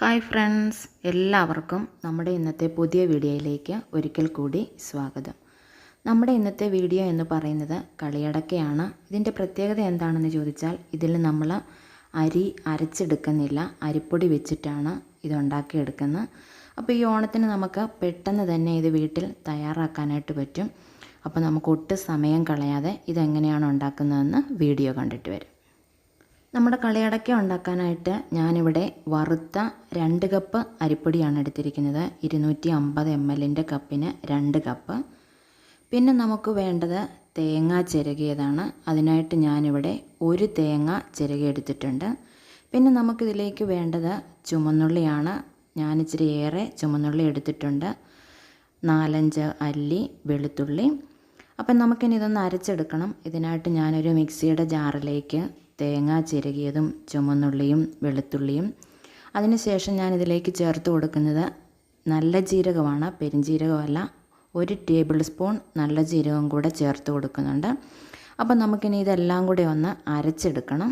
Hi friends എല്ലാവർക്കും നമ്മുടെ ഇന്നത്തെ പുതിയ വീഡിയോയിലേക്ക് ഒരിക്കൽ കൂടി സ്വാഗതം. നമ്മുടെ ഇന്നത്തെ വീഡിയോ എന്ന് പറയുന്നത് കളിയടക്കയാണ്. ഇതിന്റെ പ്രത്യേകത എന്താണെന്ന് ചോദിച്ചാൽ ഇതിൽ നമ്മൾ അരി അരച്ചെടുക്കുന്നില്ല അരിപ്പൊടി വെച്ചിട്ടാണ് ഇതുണ്ടാക്കിയെടുക്കുന്നത് അപ്പോൾ ഈ ഓണത്തിന് നമുക്ക് പെട്ടെന്ന് തന്നെ ഇത് വീട്ടിൽ തയ്യാറാക്കാനായിട്ട് പറ്റും. അപ്പോൾ നമുക്ക് ഒട്ടും സമയം കളയാതെ ഇതെങ്ങനെയാണ് ഉണ്ടാക്കുന്നതെന്ന് വീഡിയോ കണ്ടിട്ട് വരും. നമ്മുടെ കളിയടക്ക ഉണ്ടാക്കാനായിട്ട് ഞാനിവിടെ വറുത്ത രണ്ട് കപ്പ് അരിപ്പൊടിയാണ് എടുത്തിരിക്കുന്നത്. ഇരുന്നൂറ്റി അമ്പത് എം എല്ലിന്റെ കപ്പിന് രണ്ട് കപ്പ്. പിന്നെ നമുക്ക് വേണ്ടത് തേങ്ങ ചിരകിയതാണ്. അതിനായിട്ട് ഞാനിവിടെ ഒരു തേങ്ങ ചിരകി എടുത്തിട്ടുണ്ട്. പിന്നെ നമുക്കിതിലേക്ക് വേണ്ടത് ചുമന്നുള്ളിയാണ്. ഞാൻ ഇച്ചിരി ഏറെ ചുമന്നുള്ളി എടുത്തിട്ടുണ്ട്. നാലഞ്ച് അല്ലി വെളുത്തുള്ളി. അപ്പം നമുക്കിനി ഇതൊന്ന് അരച്ചെടുക്കണം. ഇതിനായിട്ട് ഞാനൊരു മിക്സിയുടെ ജാറിലേക്ക് തേങ്ങ ചിരകിയതും ചുമന്നുള്ളിയും വെളുത്തുള്ളിയും. അതിനുശേഷം ഞാൻ ഇതിലേക്ക് ചേർത്ത് കൊടുക്കുന്നത് നല്ല ജീരകമാണ് പെരുംജീരകമല്ല ഒരു ടേബിൾ സ്പൂൺ നല്ല ജീരകം കൂടെ ചേർത്ത് കൊടുക്കുന്നുണ്ട്. അപ്പം നമുക്കിനി ഇതെല്ലാം കൂടെ ഒന്ന് അരച്ചെടുക്കണം.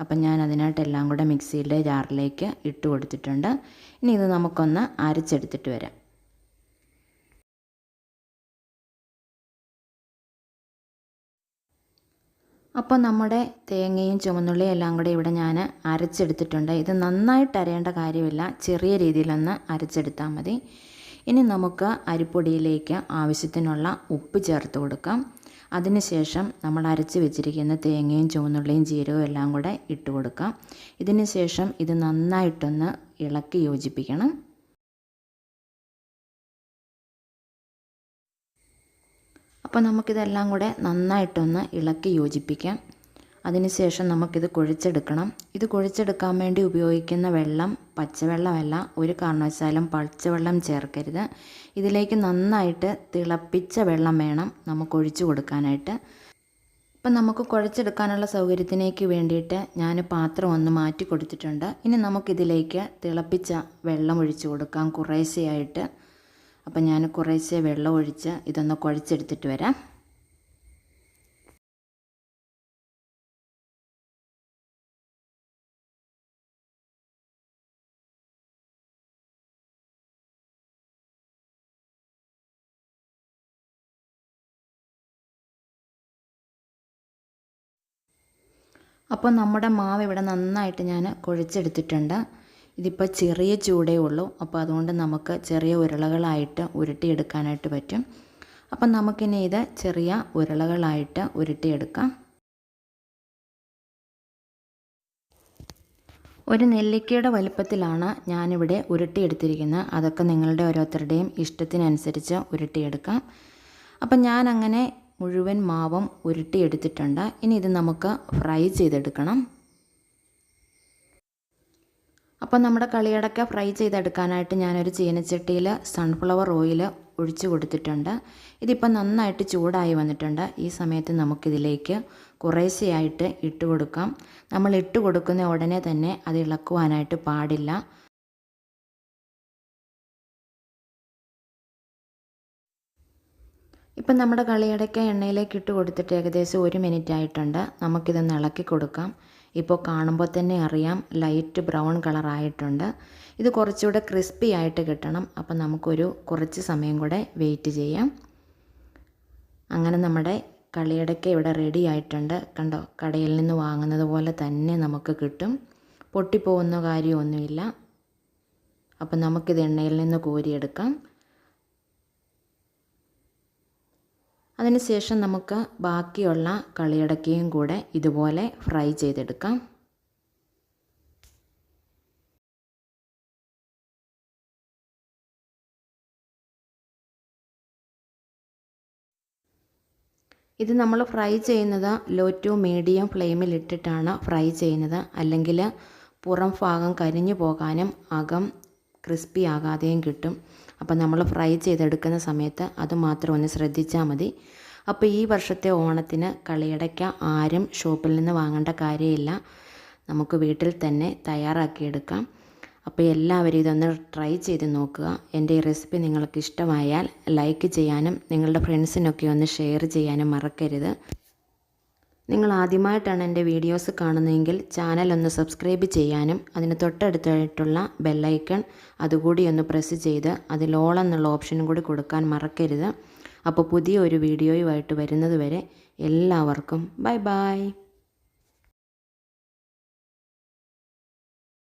അപ്പം ഞാൻ അതിനായിട്ട് എല്ലാം കൂടെ മിക്സിയിലെ ജാറിലേക്ക് ഇട്ട് കൊടുത്തിട്ടുണ്ട്. ഇനി ഇത് നമുക്കൊന്ന് അരച്ചെടുത്തിട്ട് വരാം. അപ്പോൾ നമ്മുടെ തേങ്ങയും ചുമന്നുള്ളിയും എല്ലാം കൂടി ഇവിടെ ഞാൻ അരച്ചെടുത്തിട്ടുണ്ട്. ഇത് നന്നായിട്ട് അരയേണ്ട കാര്യമില്ല. ചെറിയ രീതിയിലൊന്ന് അരച്ചെടുത്താൽ മതി. ഇനി നമുക്ക് അരിപ്പൊടിയിലേക്ക് ആവശ്യത്തിനുള്ള ഉപ്പ് ചേർത്ത് കൊടുക്കാം. അതിനുശേഷം നമ്മൾ അരച്ച് വെച്ചിരിക്കുന്ന തേങ്ങയും ചുവന്നുള്ളിയും ജീരകവും എല്ലാം കൂടെ ഇട്ട് കൊടുക്കാം. ഇതിന് ശേഷം ഇത് നന്നായിട്ടൊന്ന് ഇളക്കി യോജിപ്പിക്കണം. അപ്പോൾ നമുക്കിതെല്ലാം കൂടെ നന്നായിട്ടൊന്ന് ഇളക്കി യോജിപ്പിക്കാം. അതിനുശേഷം നമുക്കിത് കുഴിച്ചെടുക്കണം. ഇത് കുഴിച്ചെടുക്കാൻ വേണ്ടി ഉപയോഗിക്കുന്ന വെള്ളം പച്ചവെള്ളമല്ല ഒരു കാരണവശാലും പച്ചവെള്ളം ചേർക്കരുത്. ഇതിലേക്ക് നന്നായിട്ട് തിളപ്പിച്ച വെള്ളം വേണം നമുക്ക് ഒഴിച്ചു കൊടുക്കാനായിട്ട്. ഇപ്പം നമുക്ക് കുഴച്ചെടുക്കാനുള്ള സൗകര്യത്തിനേക്ക് വേണ്ടിയിട്ട് ഞാൻ പാത്രം ഒന്ന് മാറ്റി കൊടുത്തിട്ടുണ്ട്. ഇനി നമുക്കിതിലേക്ക് തിളപ്പിച്ച വെള്ളം ഒഴിച്ചു കൊടുക്കാം കുറേശ്ശെയായിട്ട്. അപ്പം ഞാൻ കുറേശ്ശെ വെള്ളം ഒഴിച്ച് ഇതൊന്ന് കുഴച്ചെടുത്തിട്ട് വരാം. അപ്പോൾ നമ്മുടെ മാവ് ഇവിടെ നന്നായിട്ട് ഞാൻ കുഴച്ചെടുത്തിട്ടുണ്ട്. ഇതിപ്പോൾ ചെറിയ ചൂടേ ഉള്ളൂ. അപ്പോൾ അതുകൊണ്ട് നമുക്ക് ചെറിയ ഉരുളകളായിട്ട് ഉരുട്ടിയെടുക്കാനായിട്ട് പറ്റും. അപ്പം നമുക്കിനി ഇത് ചെറിയ ഉരുളകളായിട്ട് ഉരുട്ടിയെടുക്കാം. ഒരു നെല്ലിക്കയുടെ വലുപ്പത്തിലാണ് ഞാനിവിടെ ഉരുട്ടിയെടുത്തിരിക്കുന്നത്. അതൊക്കെ നിങ്ങളുടെ ഓരോരുത്തരുടെയും ഇഷ്ടത്തിനനുസരിച്ച് ഉരുട്ടിയെടുക്കാം. അപ്പം ഞാൻ അങ്ങനെ മുഴുവൻ മാവും ഉരുട്ടിയെടുത്തിട്ടുണ്ട്. ഇനി ഇത് നമുക്ക് ഫ്രൈ ചെയ്തെടുക്കണം. അപ്പം നമ്മുടെ കളിയടക്ക ഫ്രൈ ചെയ്തെടുക്കാനായിട്ട് ഞാനൊരു ചീനച്ചട്ടിയിൽ സൺഫ്ലവർ ഓയിൽ ഒഴിച്ചു കൊടുത്തിട്ടുണ്ട്. ഇതിപ്പം നന്നായിട്ട് ചൂടായി വന്നിട്ടുണ്ട്. ഈ സമയത്ത് നമുക്കിതിലേക്ക് കുറേശ്ശെയായിട്ട് ഇട്ട് കൊടുക്കാം. നമ്മൾ ഇട്ട് കൊടുക്കുന്ന ഉടനെ തന്നെ അത് ഇളക്കുവാനായിട്ട് പാടില്ല. ഇപ്പം നമ്മുടെ കളിയടക്ക എണ്ണയിലേക്ക് ഇട്ട് കൊടുത്തിട്ട് ഏകദേശം ഒരു മിനിറ്റ് ആയിട്ടുണ്ട് നമുക്കിതൊന്ന് ഇളക്കി കൊടുക്കാം. ഇപ്പോൾ കാണുമ്പോൾ തന്നെ അറിയാം ലൈറ്റ് ബ്രൗൺ കളറായിട്ടുണ്ട് ഇത് കുറച്ചുകൂടെ ക്രിസ്പി ആയിട്ട് കിട്ടണം. അപ്പം നമുക്കൊരു കുറച്ച് സമയം കൂടെ വെയിറ്റ് ചെയ്യാം. അങ്ങനെ നമ്മുടെ കളിയടക്ക ഇവിടെ റെഡി ആയിട്ടുണ്ട്. കണ്ടോ കടയിൽ നിന്ന് വാങ്ങുന്നത് പോലെ തന്നെ നമുക്ക് കിട്ടും. പൊട്ടിപ്പോകുന്ന കാര്യമൊന്നുമില്ല. അപ്പം നമുക്കിത് എണ്ണയിൽ നിന്ന് കോരിയെടുക്കാം. അതിനുശേഷം നമുക്ക് ബാക്കിയുള്ള കളിയടക്കയും കൂടെ ഇതുപോലെ ഫ്രൈ ചെയ്തെടുക്കാം. ഇത് നമ്മൾ ഫ്രൈ ചെയ്യുന്നത് ലോ ടു മീഡിയം ഫ്ലെയിമിൽ ഇട്ടിട്ടാണ് ഫ്രൈ ചെയ്യുന്നത്. അല്ലെങ്കിൽ പുറം ഭാഗം കരിഞ്ഞു പോകാനും അകം ക്രിസ്പി ആകാതെയും കിട്ടും. അപ്പോൾ നമ്മൾ ഫ്രൈ ചെയ്തെടുക്കുന്ന സമയത്ത് അത് മാത്രം ഒന്ന് ശ്രദ്ധിച്ചാൽ മതി. അപ്പോൾ ഈ വർഷത്തെ ഓണത്തിന് കളിയടയ്ക്ക ആരും ഷോപ്പിൽ നിന്ന് വാങ്ങേണ്ട കാര്യമില്ല. നമുക്ക് വീട്ടിൽ തന്നെ തയ്യാറാക്കിയെടുക്കാം. അപ്പോൾ എല്ലാവരും ഇതൊന്ന് ട്രൈ ചെയ്ത് നോക്കുക. എന്റെ ഈ റെസിപ്പി നിങ്ങൾക്ക് ഇഷ്ടമായാൽ ലൈക്ക് ചെയ്യാനും നിങ്ങളുടെ ഫ്രണ്ട്സിനൊക്കെ ഒന്ന് ഷെയർ ചെയ്യാനും മറക്കരുത്. നിങ്ങൾ ആദ്യമായിട്ടാണ് എന്റെ വീഡിയോസ് കാണുന്നതെങ്കിൽ ചാനൽ ഒന്ന് സബ്സ്ക്രൈബ് ചെയ്യാനും അതിന് തൊട്ടടുത്തായിട്ടുള്ള ബെല്ലൈക്കൺ അതുകൂടി ഒന്ന് പ്രസ് ചെയ്ത് അതിൽ ഓൾ എന്നുള്ള ഓപ്ഷനും കൂടി കൊടുക്കാൻ മറക്കരുത്. അപ്പോൾ പുതിയ ഒരു വീഡിയോയുമായിട്ട് വരുന്നത് വരെ എല്ലാവർക്കും ബൈ ബൈ